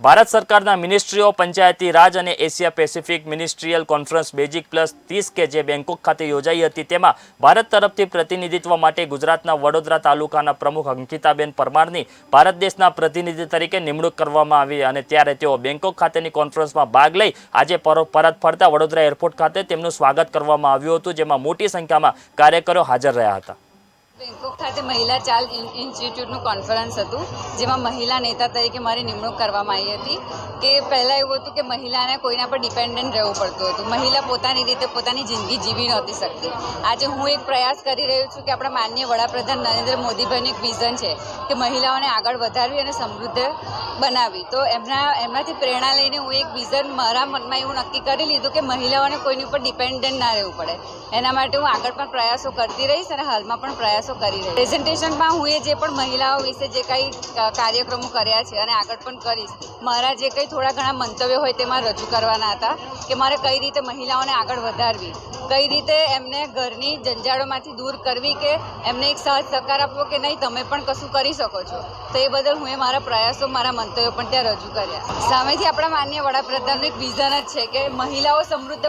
ભારત સરકારના ministry of Panchayati Raj અને Asia Pacific ministerial conference basic plus ત્રીસ કે જે બેંકોક ખાતે યોજાઈ હતી, તેમાં ભારત તરફથી પ્રતિનિધિત્વ માટે ગુજરાતના વડોદરા તાલુકાના પ્રમુખ અંકિતાબેન પરમારની ભારત દેશના પ્રતિનિધિ તરીકે નિમણૂક કરવામાં આવી અને ત્યારે તેઓ બેંકોક ખાતેની કોન્ફરન્સમાં ભાગ લઈ આજે પર- પરત ફરતા વડોદરા એરપોર્ટ ખાતે તેમનું સ્વાગત કરવામાં આવ્યું હતું, જેમાં મોટી સંખ્યામાં કાર્યકરો હાજર રહ્યા હતા. બેંકોક ખાતે મહિલા ઇન- ઇન્સ્ટિટ્યૂટનું કોન્ફરન્સ હતું, જેમાં મહિલા નેતા તરીકે મારી નિમણૂક કરવામાં આવી હતી કે પહેલાં એવું હતું કે મહિલાને કોઈના પર ડિપેન્ડન્ટ રહેવું પડતું હતું. મહિલા પોતાની રીતે પોતાની જિંદગી જીવી નહોતી શકતી. આજે હું એક પ્રયાસ કરી રહ્યો છું કે આપણા માનનીય વડાપ્રધાન નરેન્દ્ર મોદીભાઈનું એક વિઝન છે કે મહિલાઓને આગળ વધારવી અને સમૃદ્ધ બનાવી તો એમના, એમનાથી પ્રેરણા લઈને હું એક વિઝન મારા મનમાં એવું નક્કી કરી લીધું કે મહિલાઓને કોઈની ઉપર ડિપેન્ડન્ટ ના રહેવું પડે. એના માટે હું આગળ પણ પ્રયાસો કરતી રહીશ અને હાલમાં પણ પ્રયાસો કરી રહી. પ્રેઝન્ટેશનમાં હું એ જે પણ મહિલાઓ વિશે જે કંઈ કાર્યક્રમો કર્યા છે અને આગળ પણ કરીશ, મારા જે કંઈ થોડા ઘણા મંતવ્યો હોય તેમાં રજૂ કરવાના હતા કે મારે કઈ રીતે મહિલાઓને આગળ વધારવી, કઈ રીતે એમને ઘરની જંજાળોમાંથી દૂર કરવી કે એમને એક સહજ સહકાર આપવો કે નહીં, તમે પણ કશું કરી શકો છો. તો એ બદલ હું એ મારા પ્રયાસો, મારા મંતવ્યો પણ ત્યાં રજૂ કર્યા. સામેથી આપણા માન્ય વડાપ્રધાનનું એક વિઝન જ છે કે મહિલાઓ સમૃદ્ધ